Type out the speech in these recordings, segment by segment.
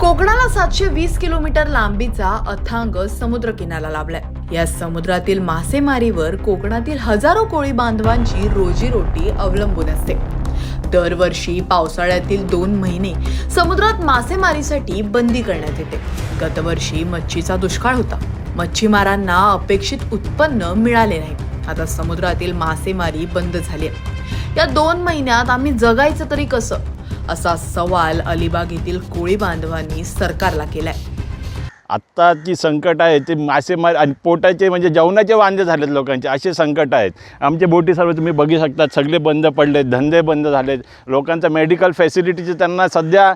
कोकणाला सातशे वीस किलोमीटर लांबीचा अथांग समुद्र किनारा लाभलाय. या समुद्रातील मासेमारीवर कोकणातील हजारो कोळी बांधवांची रोजीरोटी अवलंबून असते. दरवर्षी पावसाळ्यातील दोन महिने समुद्रात मासेमारीसाठी बंदी करण्यात येते. गतवर्षी मच्छीचा दुष्काळ होता. मच्छीमारांना अपेक्षित उत्पन्न मिळाले नाही. आता समुद्रातील मासेमारी बंद झाली आहे. या दोन महिन्यात आम्ही जगायचं तरी कसं? असा सवाल अलिबाग येथील कोळी बांधवांनी सरकारला केलाय. आत्ता जी संकट आहे ते मासेमारी आणि पोटाचे म्हणजे जेवणाचे वांदे झालेत लोकांचे असे संकट आहेत. आमचे बोटी सर्व तुम्ही बघू शकतात सगळे बंद पडलेत धंदे बंद झालेत. लोकांचा मेडिकल फॅसिलिटीचे त्यांना सध्या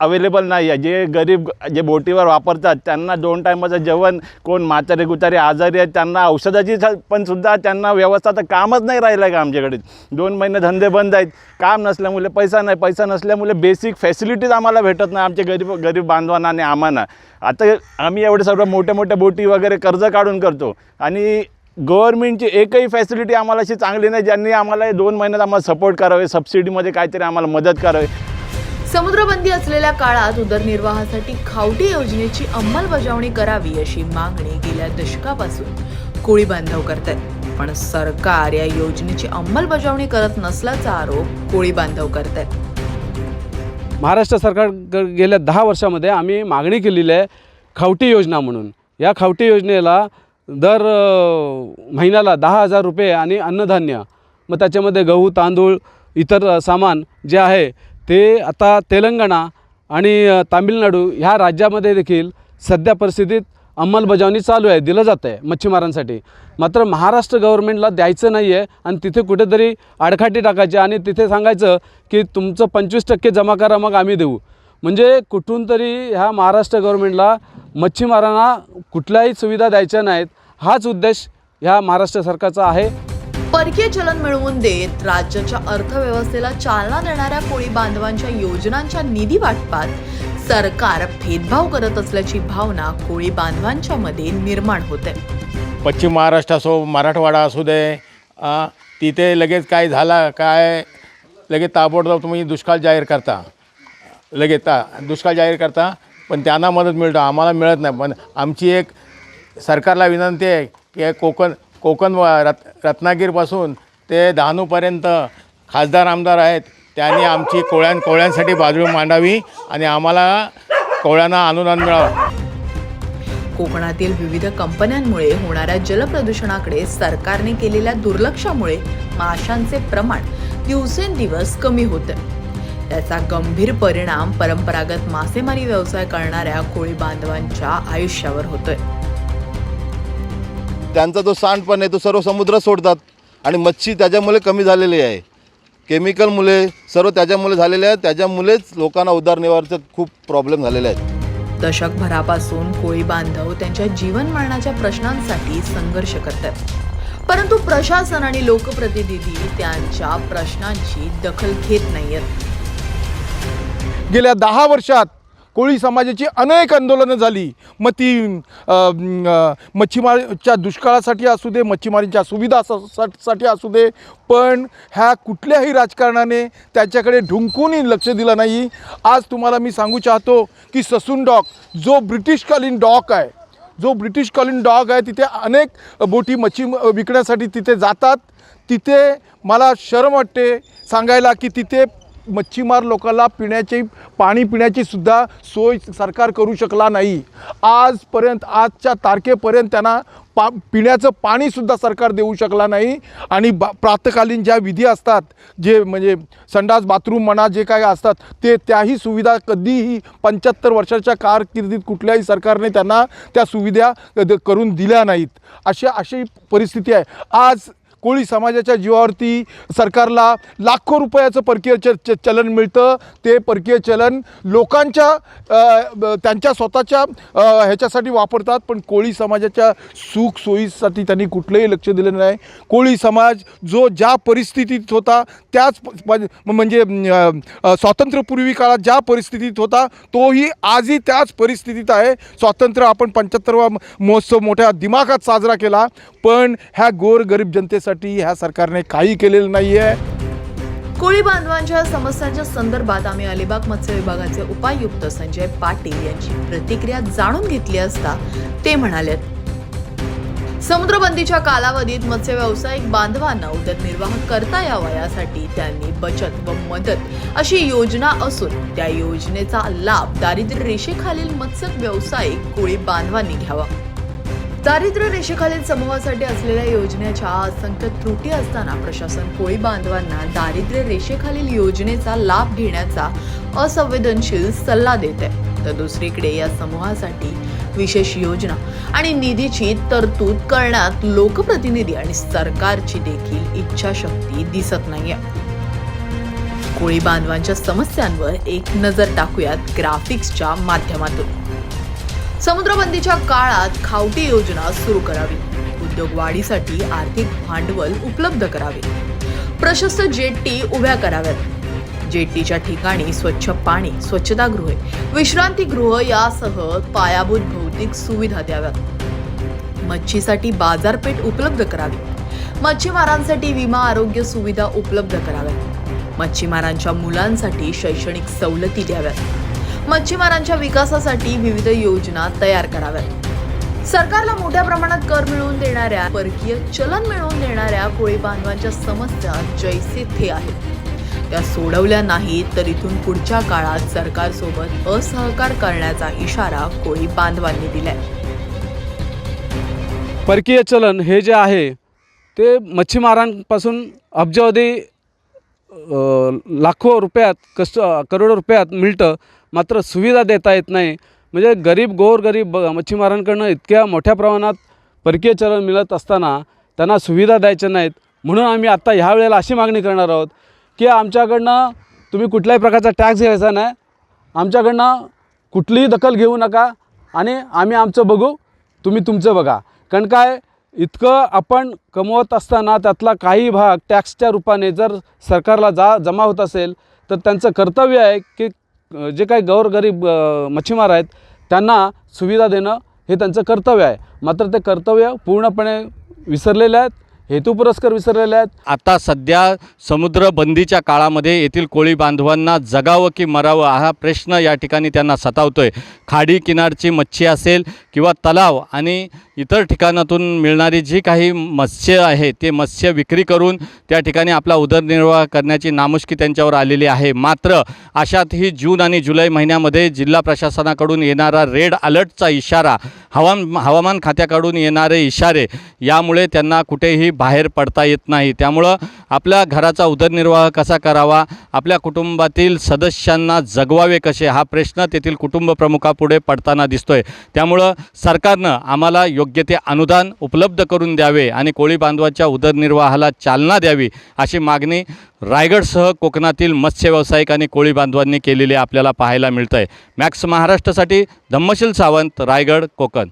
अवेलेबल नाही आहे. जे गरीब जे बोटीवर वापरतात त्यांना दोन टायमाचं जेवण कोण म्हातारे गुतारे आजारी आहेत त्यांना औषधाची पण सुद्धा त्यांना व्यवस्था तर कामच नाही राहिलं आहे का आमच्याकडे? दोन महिने धंदे बंद आहेत. काम नसल्यामुळे पैसा नाही. पैसा नसल्यामुळे बेसिक फॅसिलिटीज आम्हाला भेटत नाही आमच्या गरीब गरीब बांधवांना आणि आम्हाला आता आम्ही एवढे सर्व मोठ्या मोठ्या बोटी वगैरे कर्ज काढून करतो. आणि गव्हर्नमेंटची एकही फॅसिलिटी आम्हाला अशी चांगली नाही. ज्यांनी आम्हाला दोन महिन्यात आम्हाला सपोर्ट करावे सबसिडीमध्ये काहीतरी आम्हाला मदत करावी. समुद्रबंदी असलेल्या काळात उदरनिर्वाहासाठी खावटी योजनेची अंमलबजावणी करावी अशी मागणी गेल्या दशकापासून कोळी बांधव करतात. पण सरकार या योजनेची अंमलबजावणी करत नसल्याचा आरोप कोळी बांधव करतात. महाराष्ट्र सरकार गेल्या दहा वर्षामध्ये आम्ही मागणी केलेली आहे खावटी योजना म्हणून. या खावटी योजनेला दर अ, महिन्याला दहा हजार रुपये आणि अन्नधान्य मग त्याच्यामध्ये गहू तांदूळ इतर अ, सामान जे आहे ते आता तेलंगणा आणि तामिळनाडू ह्या राज्यामध्ये देखील सध्या परिस्थितीत अंमलबजावणी चालू आहे दिलं जातं आहे मच्छीमारांसाठी. मात्र महाराष्ट्र गव्हर्नमेंटला द्यायचं नाही आहे आणि तिथे कुठेतरी आडखाटी टाकायची आणि तिथे सांगायचं की तुमचं पंचवीस टक्के जमा करा मग आम्ही देऊ. म्हणजे कुठून तरी ह्या महाराष्ट्र गव्हर्नमेंटला मच्छीमारांना कुठल्याही सुविधा द्यायच्या नाहीत. हाच उद्देश ह्या महाराष्ट्र सरकारचा आहे. परकीय चलन मिळवून देत राज्याच्या अर्थव्यवस्थेला चालना देणाऱ्या कोळी बांधवांच्या योजनांच्या निधी वाटपात सरकार भेदभाव करत असल्याची भावना कोळी बांधवांच्या मध्ये निर्माण होते. पश्चिम महाराष्ट्र असो मराठवाडा असू दे तिथे लगेच काय झाला काय लगेच ताबडतोब तुम्ही दुष्काळ जाहीर करता. लगेच ता दुष्काळ जाहीर करता पण त्यांना मदत मिळतो आम्हाला मिळत नाही. पण आमची एक सरकारला विनंती आहे की कोकण कोकण व रत् रत्नागिरीपासून ते डहाणूपर्यंत खासदार आमदार आहेत त्यांनी आमची कोळ्यां कोळ्यांसाठी बाजू मांडावी आणि आम्हाला कोळ्यांना अनुदान मिळावं. कोकणातील विविध कंपन्यांमुळे होणाऱ्या जलप्रदूषणाकडे सरकारने केलेल्या दुर्लक्षामुळे माशांचे प्रमाण दिवसेंदिवस कमी होते त्याचा गंभीर परिणाम परंपरागत मासेमारी व्यवसाय करणाऱ्या कोळी बांधवांच्या आयुष्यावर होतोय. त्यांचा जो सांडपण आहे तो सर्व समुद्रात सोडतात. आणि मच्छी त्याच्यामुळे कमी झालेली आहे. केमिकलमुळे सर्व त्याच्यामुळे झालेले आहे. त्याच्यामुळेच लोकांना उदरनिर्वाहाचे खूप प्रॉब्लेम झालेले आहेत. दशकभरापासून कोळी बांधव त्यांच्या जीवन मरणाच्या प्रश्नांसाठी संघर्ष करतात. परंतु प्रशासन आणि लोकप्रतिनिधी त्यांच्या प्रश्नांची दखल घेत नाहीयेत. गेल्या दहा वर्षात कोळी समाजाची अनेक आंदोलनं झाली. मग ती मच्छीमारच्या मच्छीमारीच्या दुष्काळासाठी असू दे मच्छीमारीच्या सुविधा स- साठी असू दे पण ह्या कुठल्याही राजकारणाने त्याच्याकडे ढुंकूनही लक्ष दिलं नाही. आज तुम्हाला मी सांगू चाहतो की ससून डॉक जो ब्रिटिशकालीन डॉक आहे जो ब्रिटिशकालीन डॉग आहे तिथे अनेक बोटी मच्छी विकण्यासाठी तिथे जातात. तिथे मला शरम वाटते सांगायला की तिथे मच्छीमार लोकांना पिण्याची पाणी पिण्याची सुद्धा सोय सरकार करू शकला नाही. आजपर्यंत आजच्या तारखेपर्यंत त्यांना पा पिण्याचं पाणीसुद्धा सरकार देऊ शकला नाही. आणि बा प्रातकालीन ज्या विधी असतात जे म्हणजे संडास बाथरूम म्हणा जे काय असतात ते त्याही सुविधा कधीही पंच्याहत्तर वर्षाच्या कारकिर्दीत कुठल्याही सरकारने त्यांना त्या सुविधा द- करून दिल्या नाहीत. अशा अशी परिस्थिती आहे. आज कोळी समाजाच्या जीवावरती सरकारला लाखो रुपयाचं परकीय च च चलन मिळतं. ते परकीय चलन लोकांच्या त्यांच्या स्वतःच्या ह्याच्यासाठी वापरतात पण कोळी समाजाच्या सुख सोयीसाठी त्यांनी कुठलंही लक्ष दिलं नाही. कोळी समाज जो ज्या परिस्थितीत होता त्याच प- म्हणजे स्वातंत्र्यपूर्वी काळात ज्या परिस्थितीत होता तोही आजही त्याच परिस्थितीत आहे. स्वातंत्र्य आपण पंच्याहत्तरवा महोत्सव मोठ्या दिमाखात साजरा केला पण ह्या गोरगरीब जनतेसाठी ह्या सरकारने काही केलेलं नाही आहे कोळी बांधवांच्या समस्यांच्या संदर्भात आम्ही अलिबाग मत्स्य विभागाचे उपायुक्त संजय पाटील यांची प्रतिक्रिया जाणून घेतली असता ते म्हणाले समुद्रबंदीच्या कालावधीत मत्स्य व्यावसायिक बांधवांना उदरनिर्वाह करता यावा यासाठी त्यांनी बचत व मदत अशी योजना असून त्या योजनेचा लाभ दारिद्र्य रेषेखालील मत्स्य व्यावसायिक कोळी बांधवांनी घ्यावा. दारिद्र्य रेषेखालील समूहासाठी असलेल्या योजनेच्या असंख्य त्रुटी असताना प्रशासन कोळी बांधवांना दारिद्र्य रेषेखालील योजनेचा लाभ घेण्याचा असंवेदनशील सल्ला देत आहे तर दुसरीकडे या समूहासाठी विशेष योजना आणि निधीची तरतूद करण्यात लोकप्रतिनिधी आणि सरकारची देखील इच्छाशक्ती दिसत नाहीये. कोळी बांधवांच्या समस्यांवर एक नजर टाकूयात ग्राफिक्सच्या माध्यमातून. समुद्रबंदीच्या काळात खावटी योजना सुरू करावी. उद्योग वाढीसाठी आर्थिक भांडवल उपलब्ध करावे. प्रशस्त जेट्टी उभ्या कराव्यात. जेट्टीच्या ठिकाणी स्वच्छ पाणी स्वच्छतागृहे विश्रांतीगृह यासह पायाभूत भौतिक सुविधा द्याव्यात. मच्छीसाठी बाजारपेठ उपलब्ध करावी. मच्छीमारांसाठी विमा आरोग्य सुविधा उपलब्ध कराव्यात. मच्छीमारांच्या मुलांसाठी शैक्षणिक सवलती द्याव्यात. मच्छीमारांच्या विकासासाठी विविध योजना तयार कराव्यात. सरकारला मोठ्या प्रमाणात कर मिळवून देणाऱ्या परकीय चलन मिळवून देणाऱ्या कोळी बांधवांच्या समस्या जैसे थे आहेत. त्या सोडवल्या नाहीत तर इथून पुढच्या काळात सरकारसोबत असहकार करण्याचा इशारा कोळी बांधवांनी दिलाय. परकीय चलन हे जे आहे ते मच्छीमारांपासून अब्जावधी लाखो रुपयात कष्ट करोडो रुपयात मिळतं. मात्र सुविधा देता येत नाही. म्हणजे गरीब गोरगरीब ब- मच्छीमारांकडनं इतक्या मोठ्या प्रमाणात परकीय चलन मिळत असताना त्यांना सुविधा द्यायच्या नाहीत. म्हणून आम्ही आत्ता ह्या वेळेला अशी मागणी करणार आहोत की आमच्याकडनं तुम्ही कुठल्याही प्रकारचा टॅक्स घ्यायचा नाही. आमच्याकडनं कुठलीही दखल घेऊ नका आणि आम्ही आमचं बघू तुम्ही तुमचं बघा. कारण काय? इतकं आपण कमवत असताना त्यातला काही भाग टॅक्सच्या रूपाने जर सरकारला जा जमा होत असेल तर त्यांचं कर्तव्य आहे की जे काही गौरगरीब मच्छीमार आहेत त्यांना सुविधा देणं हे त्यांचं कर्तव्य आहे. मात्र ते कर्तव्य पूर्णपणे विसरलेले आहेत हेतुपुरस्कर विसरलेले आहेत. आता सध्या समुद्र बंदीच्या काळामध्ये येथील कोळी बांधवांना जगावं की मरावं हा प्रश्न या ठिकाणी त्यांना सतावतोय. खाडी किनारची मच्छी असेल किंवा तलाव आणि इतर ठिकाणातून मिळणारी जी काही मत्स्य आहे ते मत्स्य विक्री करून त्या ठिकाणी आपला उदरनिर्वाह करण्याची नामुष्की त्यांच्यावर आलेली आहे. मात्र अशातही जून आणि जुलै महिन्यामध्ये जिल्हा प्रशासनाकडून येणारा रेड अलर्टचा इशारा हवाम हवामान खात्याकडून येणारे इशारे यामुळे त्यांना कुठेही बाहेर पडता येत नाही. त्यामुळं आपल्या घराचा उदरनिर्वाह कसा करावा आपल्या कुटुंबातील सदस्यांना जगवावे कसे हा प्रश्न तेथील कुटुंब प्रमुखापुढे पडताना दिसतोय. त्यामुळं सरकारनं आम्हाला योग्य ते अनुदान उपलब्ध करून द्यावे आणि कोळी बांधवाच्या उदरनिर्वाहाला चालना द्यावी अशी मागणी रायगडसह कोकणातील मत्स्य व्यावसायिक आणि कोळी बांधवांनी केलेली आपल्याला पाहायला मिळतं आहे मॅक्स महाराष्ट्रासाठी धम्मशील सावंत रायगड कोकण.